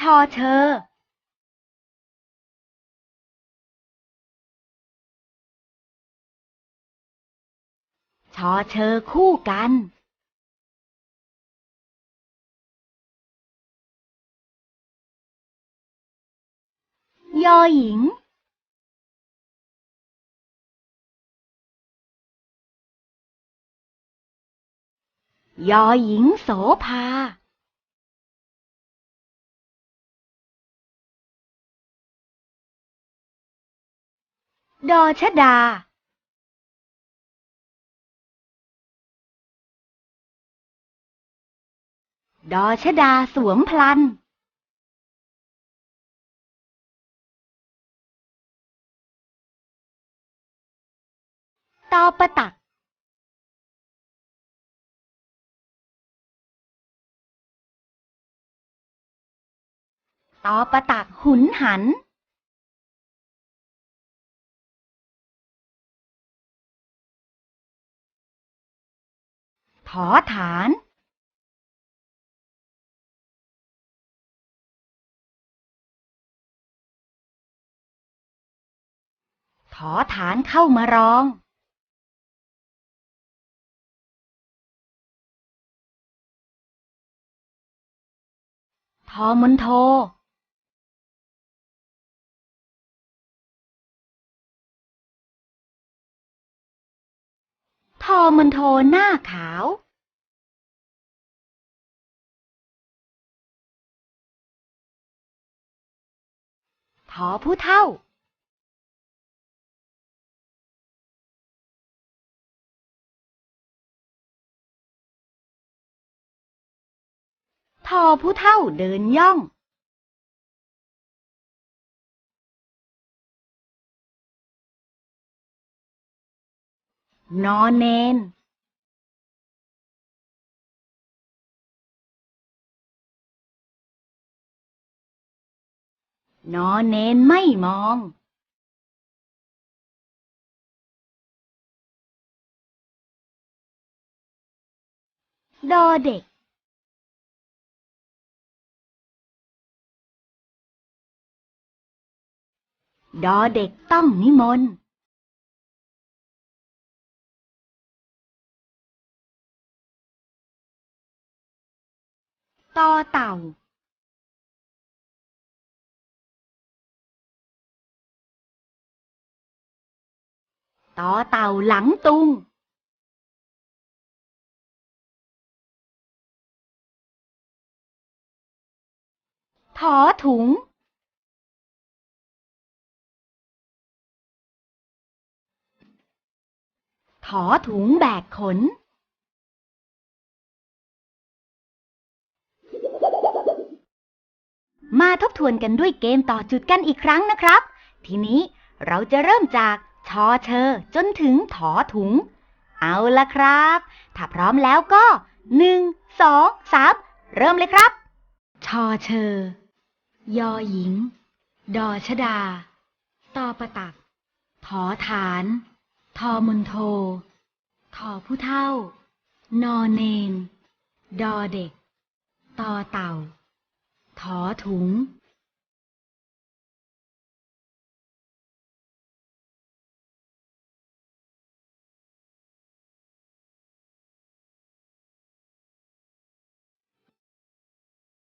ชอเชอชอเชอคู่กัน ยอหญิง ยอหญิงโสภา ดอชดา ดอชดาสวมพลัน ตอประตัก ตอประตักหุนหัน ถอฐานถอฐานเข้ามารอง ทอมนโท อมนโทหน้าขาวทอผู้เท่าทอผู้เท่าเดินย่อง นอนเนนนอนเนนไม่มอง ดอเด็ก ดอเด็กต้องนิมนต์ ต่อเต่าต่อเต่าหลังตุง ถอถุง ถอถุงแบกขน มาทบทวนกันด้วยเกมต่อจุดกันอีกครั้งนะครับ ทีนี้เราจะเริ่มจากชอเชอจนถึงถอถุง เอาละครับ ถ้าพร้อมแล้วก็หนึ่งสองสามเริ่มเลยครับ ชอเชอยอหญิง ดอชดา ตอประตัก ถอฐาน ทอมนโท ทอผู้เท่า นอเนน ดอเด็ก ตอเต่า ถอถุง